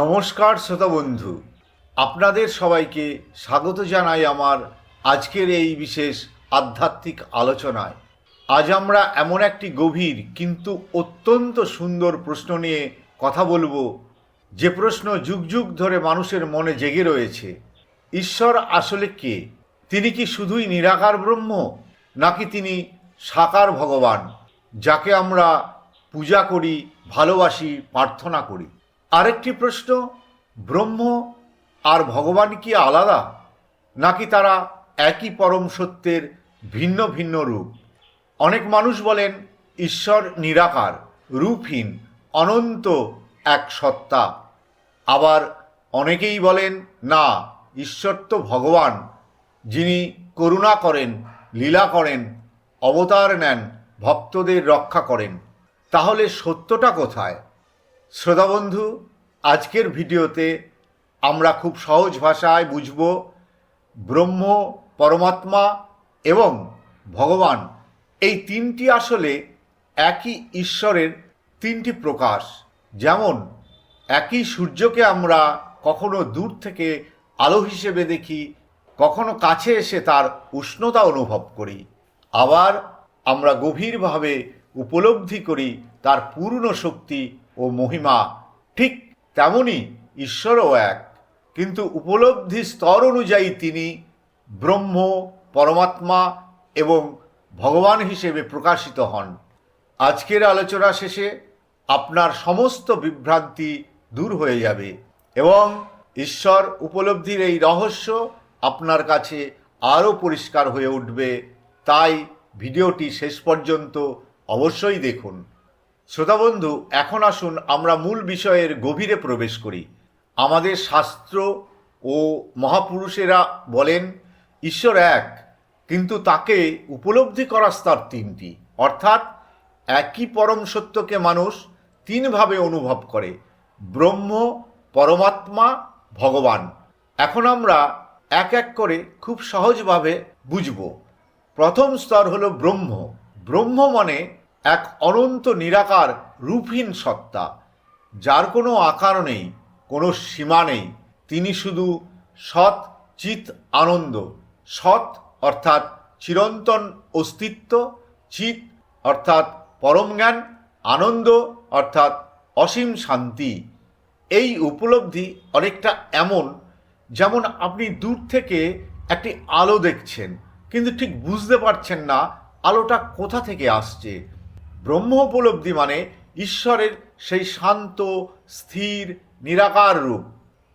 নমস্কার শ্রোতা বন্ধু। আপনাদের সবাইকে স্বাগত জানাই আমার আজকের এই বিশেষ আধ্যাত্মিক আলোচনায়। আজ আমরা এমন একটি গভীর কিন্তু অত্যন্ত সুন্দর প্রশ্ন নিয়ে কথা বলব। যে প্রশ্ন যুগ যুগ ধরে মানুষের মনে জেগে রয়েছে, ঈশ্বর আসলে কে? তিনি কি শুধুই নিরাকার ব্রহ্ম, নাকি তিনি সাকার ভগবান, যাকে আমরা পূজা করি, ভালোবাসি, প্রার্থনা করি? আরেকটি প্রশ্ন, ব্রহ্ম আর ভগবান কি আলাদা? নাকি তারা একই পরম সত্যের ভিন্ন ভিন্ন রূপ? অনেক মানুষ বলেন, ঈশ্বর নিরাকার, রূপহীন, অনন্ত এক সত্তা। আবার অনেকেই বলেন, না, ঈশ্বর তো ভগবান, যিনি করুণা করেন, লীলা করেন, অবতার নেন, ভক্তদের রক্ষা করেন। তাহলে সত্যটা কোথায়? শ্রোতাবন্ধু, আজকের ভিডিওতে আমরা খুব সহজ ভাষায় বুঝব ব্রহ্ম, পরমাত্মা এবং ভগবান। এই তিনটি আসলে একই ঈশ্বরের তিনটি প্রকাশ। যেমন, একই সূর্যকে আমরা কখনো দূর থেকে আলো হিসেবে দেখি, কখনো কাছে এসে তার উষ্ণতা অনুভব করি। আবার আমরা গভীরভাবে উপলব্ধি করি তার পূর্ণ শক্তি ও মহিমা, ঠিক তেমনই ঈশ্বরও এক। কিন্তু উপলব্ধি স্তর অনুযায়ী তিনি ব্রহ্ম, পরমাত্মা এবং ভগবান হিসেবে প্রকাশিত হন। আজকের আলোচনা শেষে আপনার সমস্ত বিভ্রান্তি দূর হয়ে যাবে এবং ঈশ্বর উপলব্ধির এই রহস্য আপনার কাছে আরও পরিষ্কার হয়ে উঠবে। তাই ভিডিওটি শেষ পর্যন্ত অবশ্যই দেখুন। শ্রোতাবন্ধু, এখন আসুন আমরা মূল বিষয়ের গভীরে প্রবেশ করি। আমাদের শাস্ত্র ও মহাপুরুষেরা বলেন, ঈশ্বর এক, কিন্তু তাকে উপলব্ধি করার স্তর তিনটি। অর্থাৎ, একই পরম সত্যকে মানুষ তিনভাবে অনুভব করে, ব্রহ্ম, পরমাত্মা, ভগবান। এখন আমরা এক এক করে খুব সহজভাবে বুঝব। প্রথম স্তর হলো ব্রহ্ম। ব্রহ্ম মানে এক অনন্ত নিরাকার রূপহীন সত্তা, যার কোনো আকার নেই, কোনো সীমা নেই। তিনি শুধু সৎ চিত আনন্দ, সৎ অর্থাৎ চিরন্তন অস্তিত্ব, চিত অর্থাৎ পরম জ্ঞান, আনন্দ অর্থাৎ অসীম শান্তি। এই উপলব্ধি অনেকটা এমন যেমন আপনি দূর থেকে একটি আলো দেখছেন, কিন্তু ঠিক বুঝতে পারছেন না আলোটা কোথা থেকে আসছে। ব্রহ্ম উপলব্ধি মানে ঈশ্বরের সেই শান্ত, স্থির, নিরাকার রূপ।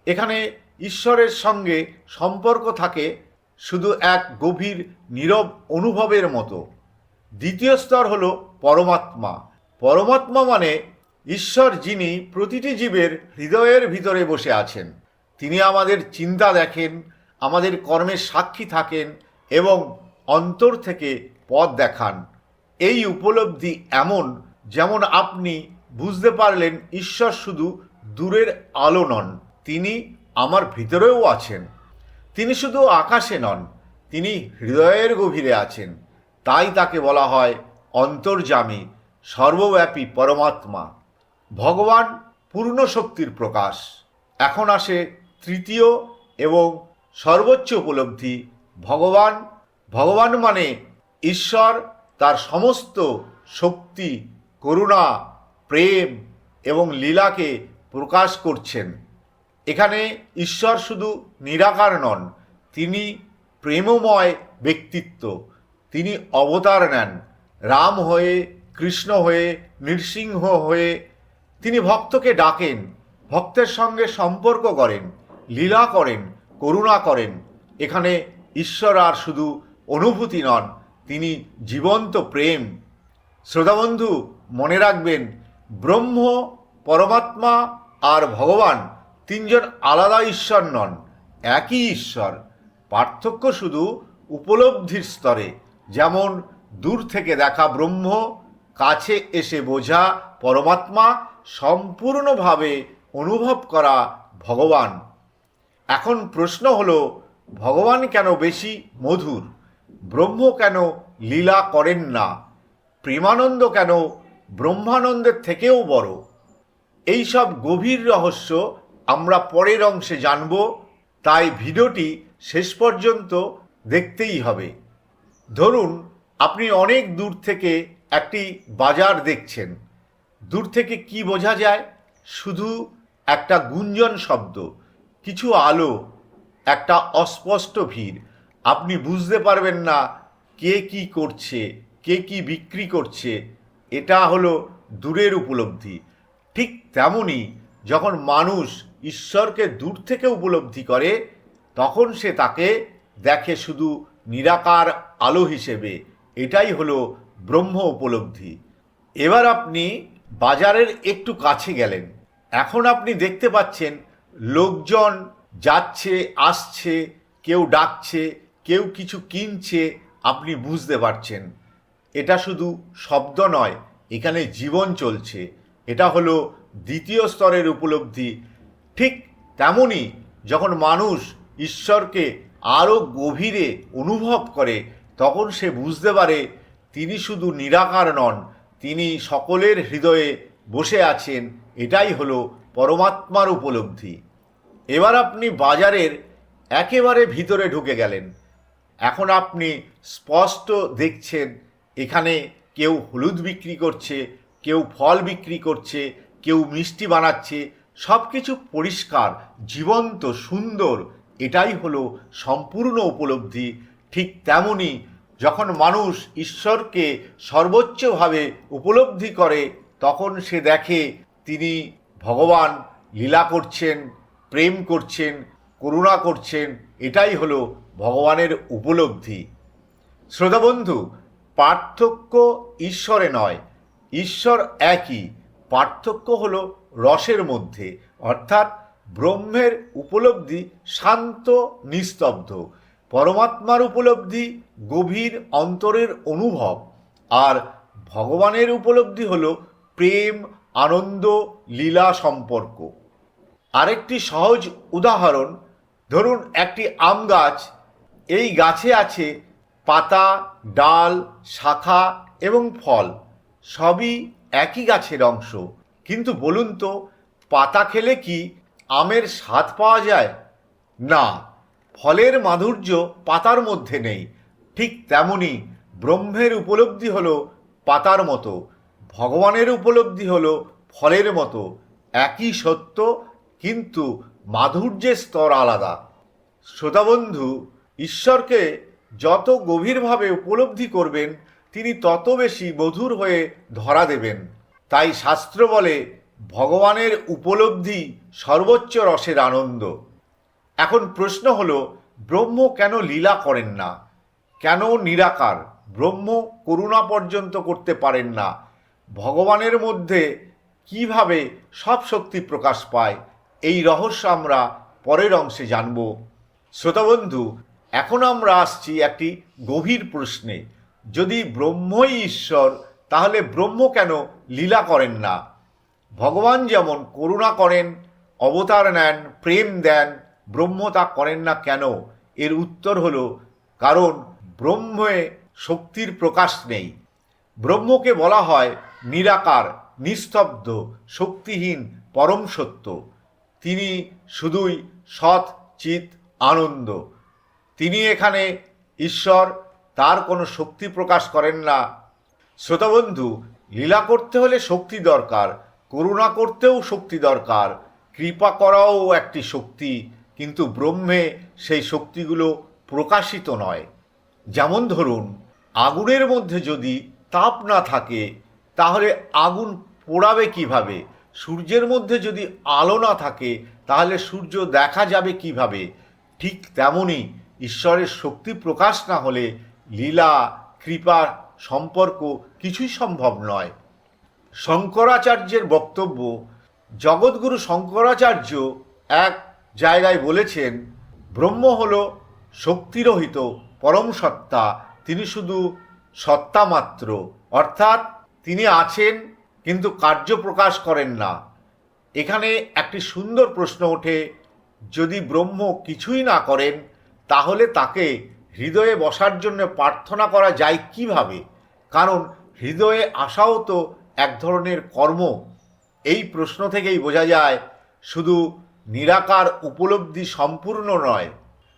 এখানে ঈশ্বরের সঙ্গে সম্পর্ক থাকে শুধু এক গভীর, নীরব অনুভবের মতো। দ্বিতীয় স্তর হল পরমাত্মা। পরমাত্মা মানে ঈশ্বর যিনি প্রতিটি জীবের হৃদয়ের ভিতরে বসে আছেন। তিনি আমাদের চিন্তা দেখেন, আমাদের কর্মের সাক্ষী থাকেন এবং অন্তর থেকে পথ দেখান। এই উপলব্ধি এমন যেমন আপনি বুঝতে পারলেন ঈশ্বর শুধু দূরের আলো নন, তিনি আমার ভিতরেও আছেন। তিনি শুধু আকাশে নন, তিনি হৃদয়ের গভীরে আছেন। তাই তাকে বলা হয় অন্তর্জামী সর্বব্যাপী পরমাত্মা। ভগবান পূর্ণ শক্তির প্রকাশ। এখন আসে তৃতীয় এবং সর্বোচ্চ উপলব্ধি, ভগবান। ভগবান মানে ঈশ্বর তার সমস্ত শক্তি, করুণা, প্রেম এবং লীলাকে প্রকাশ করছেন। এখানে ঈশ্বর শুধু নিরাকার নন, তিনি প্রেমময় ব্যক্তিত্ব। তিনি অবতার নেন, রাম হয়ে, কৃষ্ণ হয়ে, নৃসিংহ হয়ে। তিনি ভক্তকে ডাকেন, ভক্তের সঙ্গে সম্পর্ক করেন, লীলা করেন, করুণা করেন। এখানে ঈশ্বর আর শুধু অনুভূতি নন তিনি জীবন্ত প্রেম। শ্রোতাবন্ধু, মনে রাখবেন, ব্রহ্ম, পরমাত্মা আর ভগবান তিনজন আলাদা ঈশ্বর নন, একই ঈশ্বর। পার্থক্য শুধু উপলব্ধির স্তরে, যেমন দূর থেকে দেখা ব্রহ্ম, কাছে এসে বোঝা পরমাত্মা, সম্পূর্ণভাবে অনুভব করা ভগবান। এখন প্রশ্ন হলো, ভগবান কেন বেশি মধুর? ব্রহ্ম কেন লীলা করেন না? প্রেমানন্দ কেন ব্রহ্মানন্দের থেকেও বড়? এই সব গভীর রহস্য আমরা পরের অংশে জানব, তাই ভিডিওটি শেষ পর্যন্ত দেখতেই হবে। ধরুন, আপনি অনেক দূর থেকে একটি বাজার দেখছেন। দূর থেকে কি বোঝা যায়? শুধু একটা গুঞ্জন শব্দ, কিছু আলো, একটা অস্পষ্ট ভিড়। আপনি বুঝতে পারবেন না কে কি করছে, কে কি বিক্রি করছে। এটা হলো দূরের উপলব্ধি। ঠিক তেমনই যখন মানুষ ঈশ্বরকে দূর থেকে উপলব্ধি করে, তখন সে তাকে দেখে শুধু নিরাকার আলো হিসেবে। এটাই হলো ব্রহ্ম উপলব্ধি। এবার আপনি বাজারের একটু কাছে গেলেন। এখন আপনি দেখতে পাচ্ছেন, লোকজন যাচ্ছে, আসছে, কেউ ডাকছে কেউ কিছু কিনছে, আপনি বুঝতে পারছেন। এটা শুধু শব্দ নয়, এখানে জীবন চলছে। এটা হলো দ্বিতীয় স্তরের উপলব্ধি। ঠিক তেমনই যখন মানুষ ঈশ্বরকে আরও গভীরে অনুভব করে, তখন সে বুঝতে পারে তিনি শুধু নিরাকার নন, তিনি সকলের হৃদয়ে বসে আছেন। এটাই হলো পরমাত্মার উপলব্ধি। এবার আপনি বাজারের একেবারে ভিতরে ঢুকে গেলেন। এখন আপনি স্পষ্ট দেখছেন, এখানে কেউ হলুদ বিক্রি করছে, কেউ ফল বিক্রি করছে, কেউ মিষ্টি বানাচ্ছে সব কিছু পরিষ্কার, জীবন্ত, সুন্দর, এটাই হলো সম্পূর্ণ উপলব্ধি। ঠিক তেমনই যখন মানুষ ঈশ্বরকে সর্বোচ্চভাবে উপলব্ধি করে, তখন সে দেখে তিনি ভগবান, লীলা করছেন, প্রেম করছেন করুণা করছেন, এটাই হলো ভগবানের উপলব্ধি। শ্রোতাবন্ধু পার্থক্য ঈশ্বরে নয়, ঈশ্বর একই। পার্থক্য হল রসের মধ্যে, অর্থাৎ ব্রহ্মের উপলব্ধি শান্ত, নিস্তব্ধ। পরমাত্মার উপলব্ধি গভীর অন্তরের অনুভব, আর ভগবানের উপলব্ধি হল প্রেম, আনন্দ, লীলা সম্পর্ক। আরেকটি সহজ উদাহরণ ধরুন একটি আম গাছ, এই গাছে আছে পাতা, ডাল, শাখা এবং ফল, সবই একই গাছের অংশ। কিন্তু বলুন তো, পাতা খেলে কি আমের স্বাদ পাওয়া যায়? না, ফলের মাধুর্য পাতার মধ্যে নেই। ঠিক তেমনি ব্রহ্মের উপলব্ধি হলো পাতার মতো, ভগবানের উপলব্ধি হলো ফলের মতো। একই সত্য, কিন্তু মাধুর্যের স্তর আলাদা। শ্রোতাবন্ধু ঈশ্বরকে যত গভীরভাবে উপলব্ধি করবেন, তিনি তত বেশি মধুর হয়ে ধরা দেবেন। তাই শাস্ত্র বলে, ভগবানের উপলব্ধি সর্বোচ্চ রসের আনন্দ। এখন প্রশ্ন হল, ব্রহ্ম কেন লীলা করেন না? কেন নিরাকার? ব্রহ্ম করুণা পর্যন্ত করতে পারেন না। ভগবানের মধ্যে কীভাবে সব শক্তি প্রকাশ পায়? এই রহস্য আমরা পরের অংশে জানব। শ্রোতাবন্ধু এখন আমরা আসছি একটি গভীর প্রশ্নে। যদি ব্রহ্মই ঈশ্বর, তাহলে ব্রহ্ম কেন লীলা করেন না? ভগবান যেমন করুণা করেন, অবতার নেন, প্রেম দেন, ব্রহ্ম তা করেন না কেন? এর উত্তর হলো, কারণ ব্রহ্মে শক্তির প্রকাশ নেই। ব্রহ্মকে বলা হয় নিরাকার, নিস্তব্ধ, শক্তিহীন, পরম সত্য। তিনি শুধুই সৎ, চিত, আনন্দ। তিনি এখানে ঈশ্বর, তার কোনো শক্তি প্রকাশ করেন না। শ্রোতাবন্ধু, লীলা করতে হলে শক্তি দরকার, করুণা করতেও শক্তি দরকার, কৃপা করাও একটি শক্তি, কিন্তু ব্রহ্মে সেই শক্তিগুলো প্রকাশিত নয়। যেমন ধরুন, আগুনের মধ্যে যদি তাপ না থাকে, তাহলে আগুন পোড়াবে কীভাবে? সূর্যের মধ্যে যদি আলো না থাকে, তাহলে সূর্য দেখা যাবে কীভাবে? ঠিক তেমনই ঈশ্বরের শক্তি প্রকাশ না হলে লীলা, কৃপা, সম্পর্ক কিছুই সম্ভব নয়। শঙ্করাচার্যের বক্তব্য জগৎগুরু শঙ্করাচার্য এক জায়গায় বলেছেন, ব্রহ্ম হল শক্তিরহিত পরম সত্তা, তিনি শুধু সত্তা মাত্র অর্থাৎ তিনি আছেন কিন্তু কার্য প্রকাশ করেন না। এখানে একটি সুন্দর প্রশ্ন ওঠে, যদি ব্রহ্ম কিছুই না করেন, তাহলে তাকে হৃদয়ে বসার জন্য প্রার্থনা করা যায় কীভাবে? কারণ হৃদয়ে আসাও তো এক ধরনের কর্ম। এই প্রশ্ন থেকেই বোঝা যায়, শুধু নিরাকার উপলব্ধি সম্পূর্ণ নয়।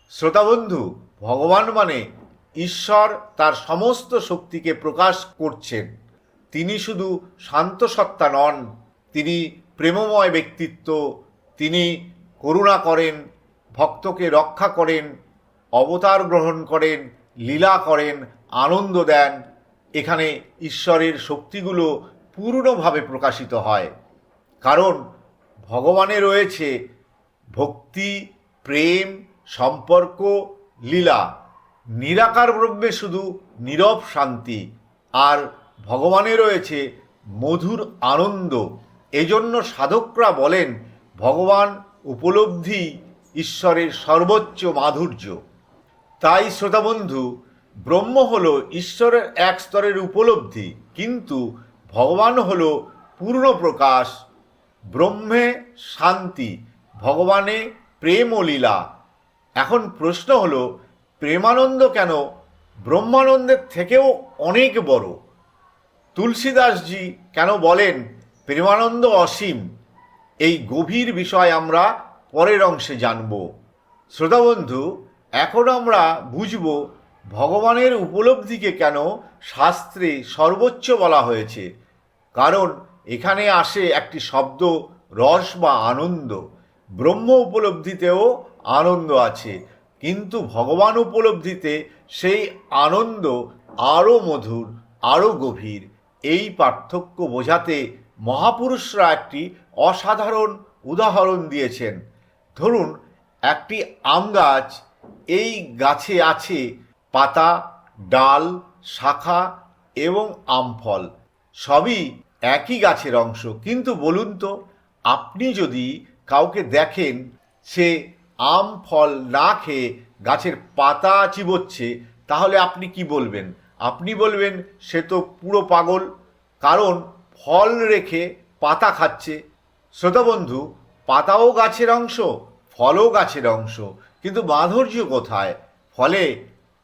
শ্রোতাবন্ধু ভগবান মানে ঈশ্বর তার সমস্ত শক্তিকে প্রকাশ করছেন। তিনি শুধু শান্ত সত্তা নন, তিনি প্রেমময় ব্যক্তিত্ব, তিনি করুণা করেন, ভক্তকে রক্ষা করেন, অবতার গ্রহণ করেন, লীলা করেন, আনন্দ দেন। এখানে ঈশ্বরের শক্তিগুলো পূর্ণভাবে প্রকাশিত হয়। কারণ ভগবানে রয়েছে ভক্তি, প্রেম, সম্পর্ক, লীলা। নিরাকার ব্রহ্মে শুধু নীরব শান্তি, আর ভগবানে রয়েছে মধুর আনন্দ। এজন্য সাধকরা বলেন, ভগবান উপলব্ধি ঈশ্বরের সর্বোচ্চ মাধুর্য। তাই শ্রোতাবন্ধু, ব্রহ্ম হল ঈশ্বরের এক স্তরের উপলব্ধি, কিন্তু ভগবান হল পূর্ণ প্রকাশ, ব্রহ্মে শান্তি, ভগবানে প্রেম ও লীলা। এখন প্রশ্ন হল, প্রেমানন্দ কেন? ব্রহ্মানন্দের থেকেও অনেক বড়। তুলসীদাসজি কেন বলেন, প্রেমানন্দ অসীম, এই গভীর বিষয় আমরা পরের অংশে জানব। শ্রোতাবন্ধু এখন আমরা বুঝব ভগবানের উপলব্ধিকে কেন শাস্ত্রে সর্বোচ্চ বলা হয়েছে। কারণ এখানে আসে একটি শব্দ, রস বা আনন্দ। ব্রহ্ম উপলব্ধিতেও আনন্দ আছে, কিন্তু ভগবান উপলব্ধিতে সেই আনন্দ আরও মধুর, আরও গভীর। এই পার্থক্য বোঝাতে মহাপুরুষরা একটি অসাধারণ উদাহরণ দিয়েছেন। ধরুন, একটি আম গাছ, এই গাছে আছে পাতা, ডাল, শাখা এবং আমফল। সবই একই গাছের অংশ। কিন্তু বলুন তো, আপনি যদি কাউকে দেখেন, সে আম, ফল না খেয়ে গাছের পাতা চিবোচ্ছে, তাহলে আপনি কি বলবেন? আপনি বলবেন, সে তো পুরো পাগল। কারণ ফল রেখে পাতা খাচ্ছে। শ্রোতাবন্ধু পাতাও গাছের অংশ, ফলও গাছের অংশ। কিন্তু মাধুর্য কোথায়? ফলে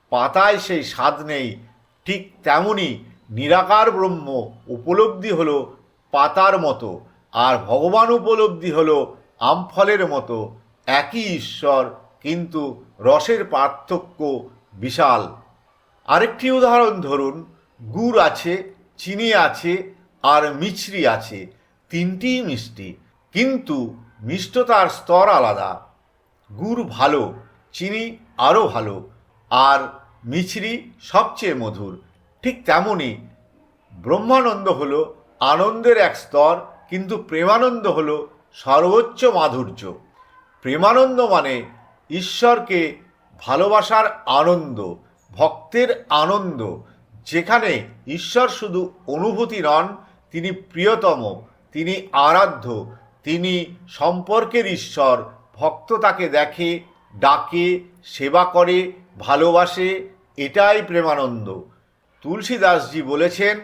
পাতায় সেই স্বাদ নেই। ঠিক তেমনি নিরাকার ব্রহ্ম উপলব্ধি হল পাতার মতো, আর ভগবান উপলব্ধি হলো আমফলের মতো। একই ঈশ্বর, কিন্তু রসের পার্থক্য বিশাল। আরেকটি উদাহরণ ধরুন, গুড় আছে, চিনি আছে, আর মিছরি আছে। তিনটিই মিষ্টি, কিন্তু মিষ্টতার স্তর আলাদা। গুড় ভালো, চিনি আরও ভালো, আর মিছরি সবচেয়ে মধুর। ঠিক তেমনই ব্রহ্মানন্দ হল আনন্দের এক স্তর, কিন্তু প্রেমানন্দ হল সর্বোচ্চ মাধুর্য। প্রেমানন্দ মানে ঈশ্বরকে ভালোবাসার আনন্দ। ভক্তের আনন্দ। যেখানে ঈশ্বর শুধু অনুভূতি নন, তিনি প্রিয়তম, তিনি আরাধ্য, তিনি সম্পর্কের ঈশ্বর, ভক্ত তাকে দেখে, ডাকে, সেবা করে, ভালোবাসে, এটাই প্রেমানন্দ। তুলসীদাসজি বলেছেন,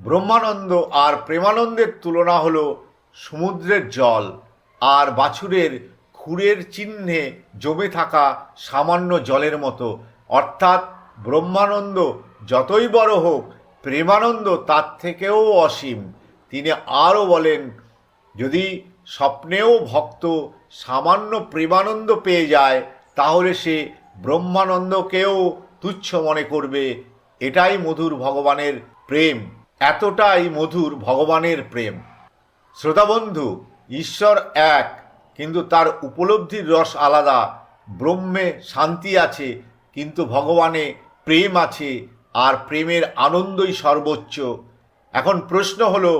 ব্রহ্মানন্দ আর প্রেমানন্দের তুলনা হলো সমুদ্রের জল, আর বাছুরের খুরের চিহ্নে জমে থাকা সামান্য জলের মতো। অর্থাৎ ব্রহ্মানন্দ যতই বড় হোক, প্রেমানন্দ তার থেকেও অসীম। তিনি আরও বলেন, যদি স্বপ্নেও ভক্ত সামান্য প্রেমানন্দ পেয়ে যায়, তাহলে সে ব্রহ্মানন্দকেও তুচ্ছ মনে করবে। এটাই মধুর ভগবানের প্রেম। এতটাই মধুর ভগবানের প্রেম। শ্রোতাবন্ধু ঈশ্বর এক, কিন্তু তার উপলব্ধির রস আলাদা। ব্রহ্মে শান্তি আছে, কিন্তু ভগবানে প্রেম আছে আর প্রেমের আনন্দই সর্বোচ্চ। এখন প্রশ্ন হলো,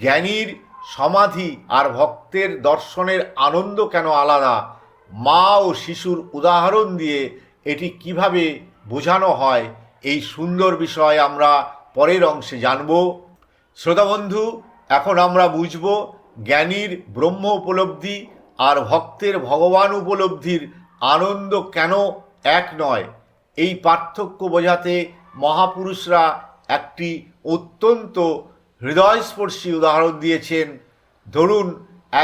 জ্ঞানীর সমাধি আর ভক্তের দর্শনের আনন্দ কেন আলাদা? মা ও শিশুর উদাহরণ দিয়ে এটি কীভাবে বোঝানো হয়? এই সুন্দর বিষয় আমরা পরের অংশে জানব। শ্রোতাবন্ধু এখন আমরা বুঝব জ্ঞানীর ব্রহ্ম উপলব্ধি আর ভক্তের ভগবান উপলব্ধির আনন্দ কেন এক নয়। এই পার্থক্য বোঝাতে মহাপুরুষরা একটি অত্যন্ত হৃদয়স্পর্শী উদাহরণ দিয়েছেন। ধরুন,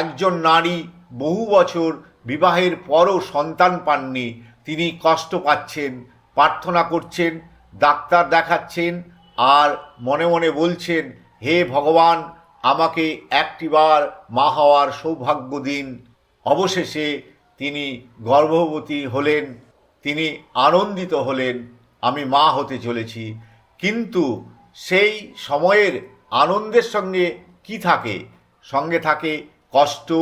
একজন নারী বহু বছর বিবাহের পরও সন্তান পাননি, তিনি কষ্ট পাচ্ছেন, প্রার্থনা করছেন, ডাক্তার দেখাচ্ছেন আর মনে মনে বলছেন, হে ভগবান, আমাকে একটিবার মা হওয়ার সৌভাগ্য দিন অবশেষে তিনি গর্ভবতী হলেন। তিনি আনন্দিত হলেন, আমি মা হতে চলেছি। কিন্তু সেই সময়ের আনন্দের সঙ্গে কি থাকে? সঙ্গে থাকে কষ্ট,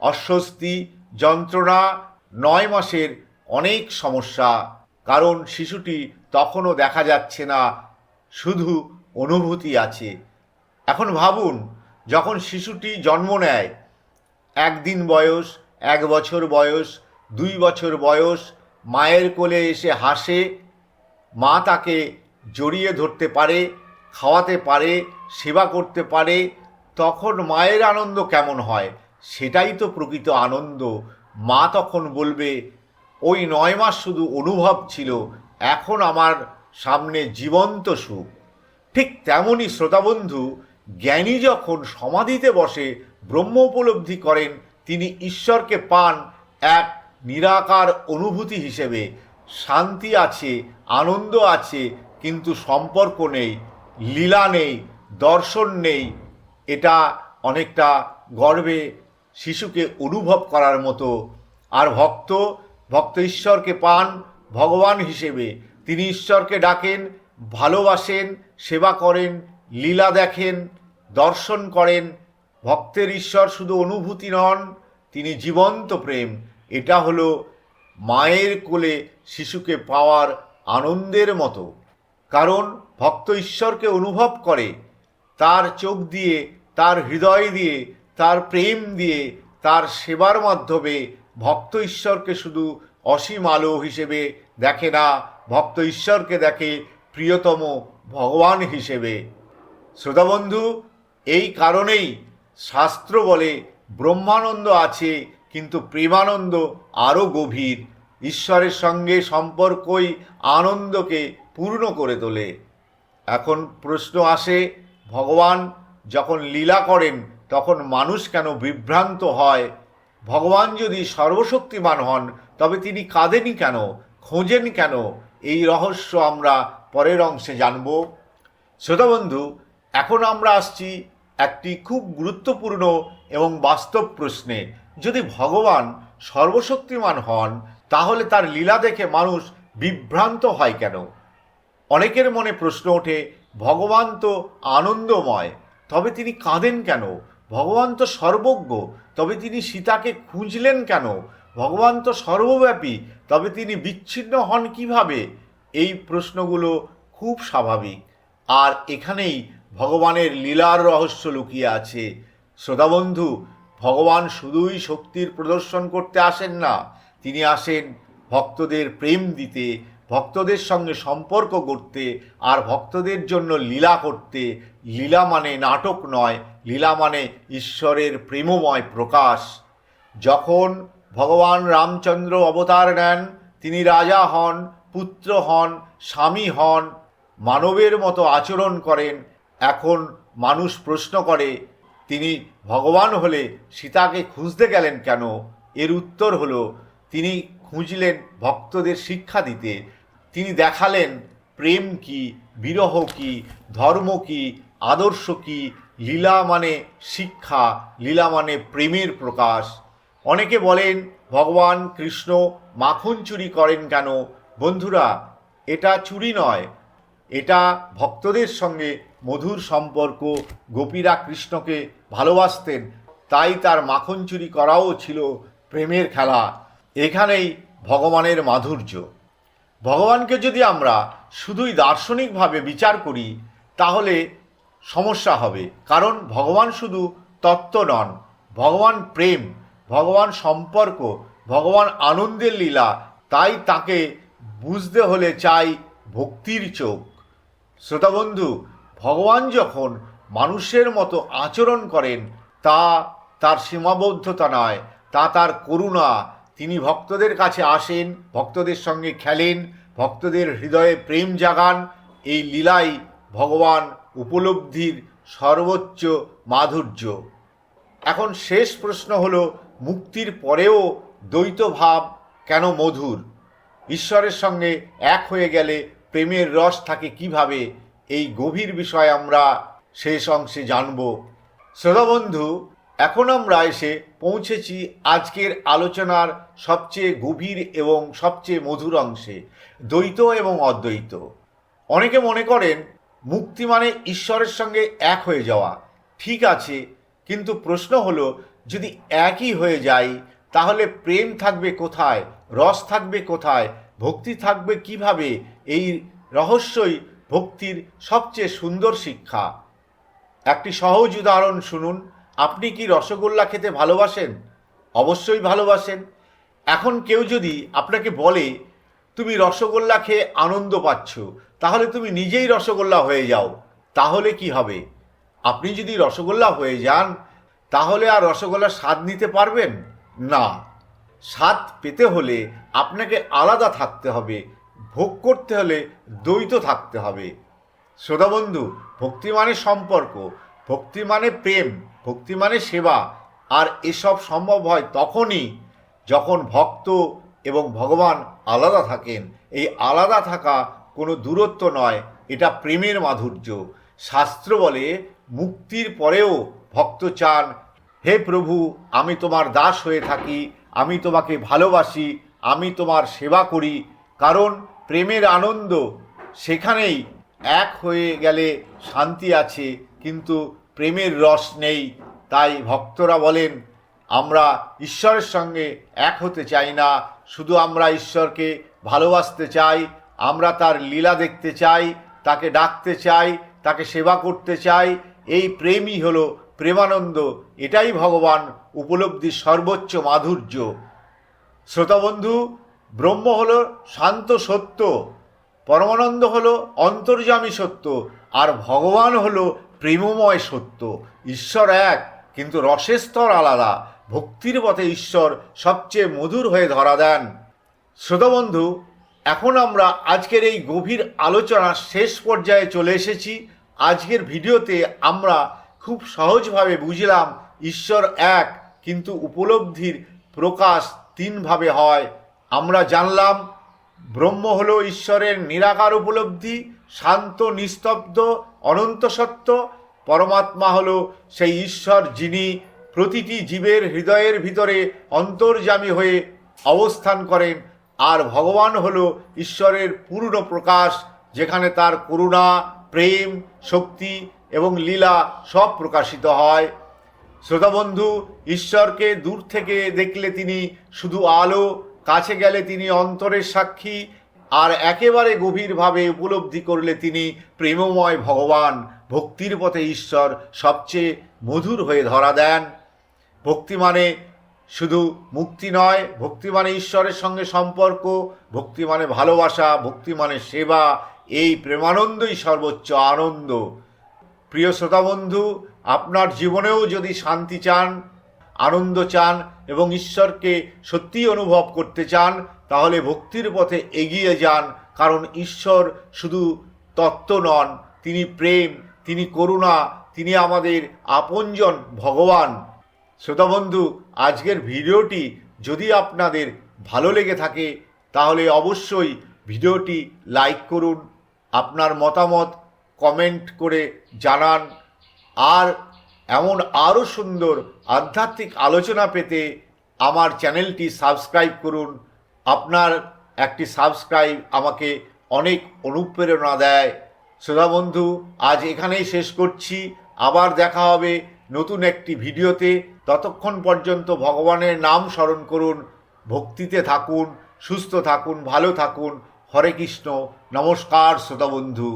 অস্বস্তি, যন্ত্রণা, নয় মাসের অনেক সমস্যা। কারণ শিশুটি তখনও দেখা যাচ্ছে না, শুধু অনুভূতি আছে। এখন ভাবুন, যখন শিশুটি জন্ম নেয়, একদিন বয়স, এক বছর বয়স, দুই বছর বয়স মায়ের কোলে এসে হাসে, মা তাকে জড়িয়ে ধরতে পারে, খাওয়াতে পারে, সেবা করতে পারে, তখন মায়ের আনন্দ কেমন হয়? সেটাই তো প্রকৃত আনন্দ। মা তখন বলবে, ওই নয় মাস শুধু অনুভব ছিল, এখন আমার সামনে জীবন্ত সুখ। ঠিক তেমনই শ্রোতাবন্ধু, জ্ঞানী যখন সমাধিতে বসে ব্রহ্ম উপলব্ধি করেন, তিনি ঈশ্বরকে পান এক নিরাকার অনুভূতি হিসেবে শান্তি আছে, আনন্দ আছে, কিন্তু সম্পর্ক নেই, লীলা নেই, দর্শন নেই। এটা অনেকটা গর্বে শিশুকে অনুভব করার মতো। আর ভক্ত ভক্ত ঈশ্বরকে পান, ভগবান হিসেবে। তিনি ঈশ্বরকে ডাকেন, ভালোবাসেন, সেবা করেন, লীলা দেখেন, দর্শন করেন। ভক্তের ঈশ্বর শুধু অনুভূতি নন, তিনি জীবন্ত প্রেম। এটা হলো মায়ের কোলে শিশুকে পাওয়ার আনন্দের মতো। কারণ ভক্ত ঈশ্বরকে অনুভব করে, তার চোখ দিয়ে, তার হৃদয় দিয়ে, তার প্রেম দিয়ে, তার সেবার মাধ্যমে ভক্ত ঈশ্বরকে শুধু অসীম আলো হিসেবে দেখে না, ভক্ত ঈশ্বরকে দেখে প্রিয়তম ভগবান হিসেবে। শ্রোতাবন্ধু এই কারণেই শাস্ত্র বলে ব্রহ্মানন্দ আছে কিন্তু প্রেমানন্দ আরও গভীর। ঈশ্বরের সঙ্গে সম্পর্কই আনন্দকে পূর্ণ করে তোলে। এখন প্রশ্ন আসে, ভগবান যখন লীলা করেন, তখন মানুষ কেন বিভ্রান্ত হয়? ভগবান যদি সর্বশক্তিমান হন, তবে তিনি কাঁদেনি কেন? খোঁজেন কেন? এই রহস্য আমরা পরের অংশে জানব। শ্রোতাবন্ধু এখন আমরা আসছি একটি খুব গুরুত্বপূর্ণ এবং বাস্তব প্রশ্নে। যদি ভগবান সর্বশক্তিমান হন, তাহলে তার লীলা দেখে মানুষ বিভ্রান্ত হয় কেন? অনেকের মনে প্রশ্ন ওঠে, ভগবান তো আনন্দময়, তবে তিনি কাঁদেন কেন? ভগবান তো সর্বজ্ঞ, তবে তিনি সীতাকে খুঁজলেন কেন? ভগবান তো সর্বব্যাপী, তবে তিনি বিচ্ছিন্ন হন কীভাবে? এই প্রশ্নগুলো খুব স্বাভাবিক। আর এখানেই ভগবানের লীলার রহস্য লুকিয়ে আছে। শ্রোতাবন্ধু ভগবান শুধুই শক্তির প্রদর্শন করতে আসেন না, তিনি আসেন ভক্তদের প্রেম দিতে, ভক্তদের সঙ্গে সম্পর্ক করতে আর ভক্তদের জন্য লীলা করতে। লীলা মানে নাটক নয়, লীলা মানে ঈশ্বরের প্রেমময় প্রকাশ। যখন ভগবান রামচন্দ্র অবতার নেন, তিনি রাজা হন, পুত্র হন, স্বামী হন, মানবের মতো আচরণ করেন। এখন মানুষ প্রশ্ন করে তিনি ভগবান হলে সীতাকে খুঁজতে গেলেন কেন? এর উত্তর হলো, তিনি খুঁজলেন ভক্তদের শিক্ষা দিতে। তিনি দেখালেন প্রেম কি, বিরহ কি, ধর্ম কি, আদর্শ কি, লীলা মানে শিক্ষা, লীলা মানে প্রেমের প্রকাশ। অনেকে বলেন, ভগবান কৃষ্ণ মাখন চুরি করেন কেন? বন্ধুরা, এটা চুরি নয়। এটা ভক্তদের সঙ্গে মধুর সম্পর্ক গোপীরা কৃষ্ণকে ভালোবাসতেন, তাই তার মাখন চুরি করাও ছিল প্রেমের খেলা। এখানেই ভগবানের মাধুর্য। ভগবানকে যদি আমরা শুধুই দার্শনিকভাবে বিচার করি, তাহলে সমস্যা হবে, কারণ ভগবান শুধু তত্ত্ব নন, ভগবান প্রেম, ভগবান সম্পর্ক, ভগবান আনন্দের লীলা, তাই তাকে বুঝতে হলে চাই ভক্তির চোখ। শ্রোতাবন্ধু ভগবান যখন মানুষের মতো আচরণ করেন, তা তার সীমাবদ্ধতা নয়, তা তার করুণা। তিনি ভক্তদের কাছে আসেন, ভক্তদের সঙ্গে খেলেন, ভক্তদের হৃদয়ে প্রেম জাগান। এই লীলাই ভগবান উপলব্ধির সর্বোচ্চ মাধুর্য। এখন শেষ প্রশ্ন হল, মুক্তির পরেও দ্বৈত ভাব কেন মধুর? ঈশ্বরের সঙ্গে এক হয়ে গেলে প্রেমের রস থাকে কীভাবে? এই গভীর বিষয় আমরা শেষ অংশে জানব। শ্রোতাবন্ধু এখন আমরা এসে পৌঁছেছি আজকের আলোচনার সবচেয়ে গভীর এবং সবচেয়ে মধুর অংশে, দ্বৈত এবং অদ্বৈত। অনেকে মনে করেন, মুক্তি মানে ঈশ্বরের সঙ্গে এক হয়ে যাওয়া। ঠিক আছে, কিন্তু প্রশ্ন হলো, যদি একই হয়ে যাই, তাহলে প্রেম থাকবে কোথায়, রস থাকবে কোথায়, ভক্তি থাকবে কীভাবে? এই রহস্যই ভক্তির সবচেয়ে সুন্দর শিক্ষা। একটি সহজ উদাহরণ শুনুন, আপনি কি রসগোল্লা খেতে ভালোবাসেন? অবশ্যই ভালোবাসেন। এখন কেউ যদি আপনাকে বলে, তুমি রসগোল্লা খেয়ে আনন্দ পাচ্ছ, তাহলে তুমি নিজেই রসগোল্লা হয়ে যাও, তাহলে কি হবে? আপনি যদি রসগোল্লা হয়ে যান, তাহলে আর রসগোল্লার স্বাদ নিতে পারবেন? না। স্বাদ পেতে হলে আপনাকে আলাদা থাকতে হবে ভোগ করতে হলে দ্বৈত থাকতে হবে। শ্রোতা বন্ধু ভক্তি মানে সম্পর্ক, ভক্তি মানে প্রেম, ভক্তি মানে সেবা। আর এসব সম্ভব হয় তখনই যখন ভক্ত এবং ভগবান আলাদা থাকেন। এই আলাদা থাকা কোনো দূরত্ব নয়, এটা প্রেমের মাধুর্য। শাস্ত্র বলে, মুক্তির পরেও ভক্ত চান, হে প্রভু, আমি তোমার দাস হয়ে থাকি, আমি তোমাকে ভালোবাসি, আমি তোমার সেবা করি। কারণ প্রেমের আনন্দ, সেখানেই এক হয়ে গেলে শান্তি আছে, কিন্তু প্রেমের রস নেই। তাই ভক্তরা বলেন, আমরা ঈশ্বরের সঙ্গে এক হতে চাই না। শুধু আমরা ঈশ্বরকে ভালোবাসতে চাই, আমরা তার লীলা দেখতে চাই, তাকে ডাকতে চাই, তাকে সেবা করতে চাই। এই প্রেমই হলো প্রেমানন্দ। এটাই ভগবান উপলব্ধির সর্বোচ্চ মাধুর্য। শ্রোতাবন্ধু ব্রহ্ম হল শান্ত সত্য, পরমানন্দ হল অন্তর্যামী সত্য, আর ভগবান হল প্রেমময় সত্য। ঈশ্বর এক, কিন্তু রসের স্তর আলাদা। ভক্তির পথে ঈশ্বর সবচেয়ে মধুর হয়ে ধরা দেন। শ্রোতাবন্ধু, এখন আমরা আজকের এই গভীর আলোচনার শেষ পর্যায়ে চলে এসেছি। আজকের ভিডিওতে আমরা খুব সহজভাবে বুঝলাম ঈশ্বর এক, কিন্তু উপলব্ধির প্রকাশ তিনভাবে হয়। আমরা জানলাম, ব্রহ্ম হল ঈশ্বরের নিরাকার উপলব্ধি, শান্ত, নিস্তব্ধ, অনন্ত সত্য। পরমাত্মা হল সেই ঈশ্বর যিনি প্রতিটি জীবের হৃদয়ের ভিতরে অন্তর্যামী হয়ে অবস্থান করেন, আর ভগবান হল ঈশ্বরের পূর্ণ প্রকাশ, যেখানে তার করুণা, প্রেম, শক্তি এবং লীলা সব প্রকাশিত হয়। শ্রোতাবন্ধু ঈশ্বরকে দূর থেকে দেখলে তিনি শুধু আলো কাছে গেলে তিনি অন্তরের সাক্ষী, আর একেবারে গভীরভাবে উপলব্ধি করলে তিনি প্রেমময় ভগবান, ভক্তির পথে ঈশ্বর সবচেয়ে মধুর হয়ে ধরা দেন। ভক্তি মানে শুধু মুক্তি নয়, ভক্তি মানে ঈশ্বরের সঙ্গে সম্পর্ক, ভক্তি মানে ভালোবাসা, ভক্তি মানে সেবা, এই প্রেমানন্দই সর্বোচ্চ আনন্দ। প্রিয় শ্রোতাবন্ধু আপনার জীবনেও যদি শান্তি চান আনন্দ চান এবং ঈশ্বরকে সত্যিই অনুভব করতে চান, তাহলে ভক্তির পথে এগিয়ে যান, কারণ ঈশ্বর শুধু তত্ত্ব নন, তিনি প্রেম, তিনি করুণা, তিনি আমাদের আপনজন, ভগবান। শ্রোতাবন্ধু আজকের ভিডিওটি যদি আপনাদের ভালো লেগে থাকে, তাহলে অবশ্যই ভিডিওটি লাইক করুন, আপনার মতামত কমেন্ট করে জানান, আর এমন আরও সুন্দর আধ্যাত্মিক আলোচনা পেতে আমার চ্যানেলটি সাবস্ক্রাইব করুন। আপনার একটি সাবস্ক্রাইব আমাকে অনেক অনুপ্রেরণা দেয়। শ্রোতা বন্ধু, আজ এখানেই শেষ করছি। আবার দেখা হবে নতুন একটি ভিডিওতে। ততক্ষণ পর্যন্ত ভগবানের নাম স্মরণ করুন, ভক্তিতে থাকুন, সুস্থ থাকুন, ভালো থাকুন। হরে কৃষ্ণ। নমস্কার, শ্রোতা বন্ধু।